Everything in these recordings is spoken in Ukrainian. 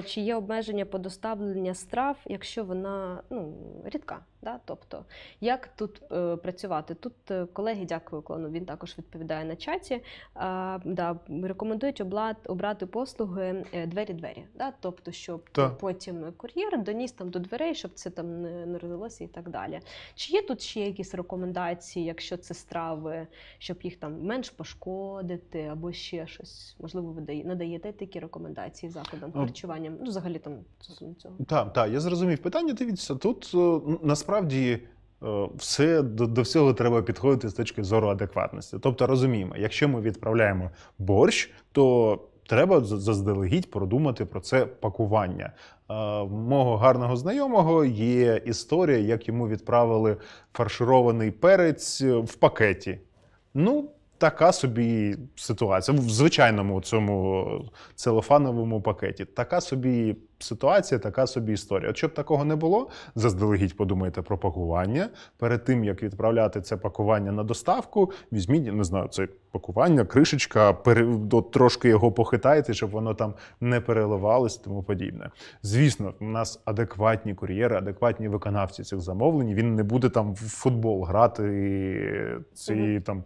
відповідно, чи є обмеження по доставленню страв, якщо вона ну, рідка. Да? Тобто, як тут е, працювати? Тут е, колеги, дякую клону, він також відповідає на чаті. А, да, рекомендують обла- обрати послуги е, двері-двері. Да? Тобто, щоб Так. потім кур'єр доніс там до дверей, щоб це там не, не розлилося і так далі. Чи є тут ще якісь рекомендації, якщо це страви, щоб їх там менш пошкодити або ще щось? Можливо, ви надаєте такі рекомендації закладам Ну, харчування? Ну, взагалі там стосовно цього. Так, так, я зрозумів питання. Дивіться, тут е, насправді е, все до, до всього треба підходити з точки зору адекватності. Тобто розуміємо, якщо ми відправляємо борщ, то треба заздалегідь продумати про це пакування. Е, Мого гарного знайомого є історія, як йому відправили фарширований перець в пакеті. Ну, така собі ситуація. В звичайному цьому целофановому пакеті. Така собі ситуація, така собі історія. От щоб такого не було, заздалегідь подумайте про пакування. Перед тим як відправляти це пакування на доставку, візьміть, не знаю, це пакування, кришечка, пере, от трошки його похитайте, щоб воно там не переливалось, тому подібне. Звісно, у нас адекватні кур'єри, адекватні виконавці цих замовлень. Він не буде там в футбол грати ці Мгм. там.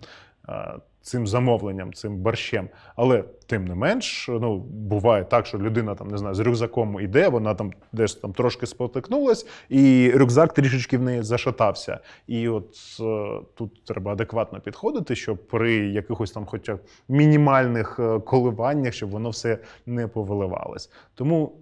А, Цим замовленням, цим борщем. Але тим не менш, ну буває так, що людина там не знаю, з рюкзаком іде, вона там десь там трошки спотикнулась, і рюкзак трішечки в неї зашатався. І от е, тут треба адекватно підходити, щоб при якихось там, хоча б мінімальних е, коливаннях, щоб воно все не повиливалось. Тому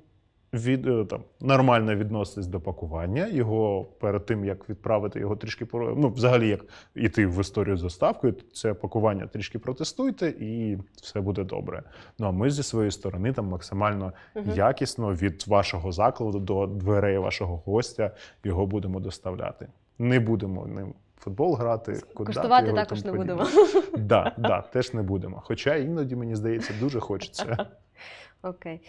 від е, там нормально відноситись до пакування. Його перед тим як відправити його трішки ну, взагалі, як іти в історію з доставкою, це пакування трішки протестуйте, і все буде добре. Ну а ми зі своєї сторони там максимально Мгм. якісно від вашого закладу до дверей вашого гостя його будемо доставляти. Не будемо ним футбол грати, куди Коштувати також не будемо. Да, да, теж не будемо. Хоча іноді мені здається, дуже хочеться. Окей.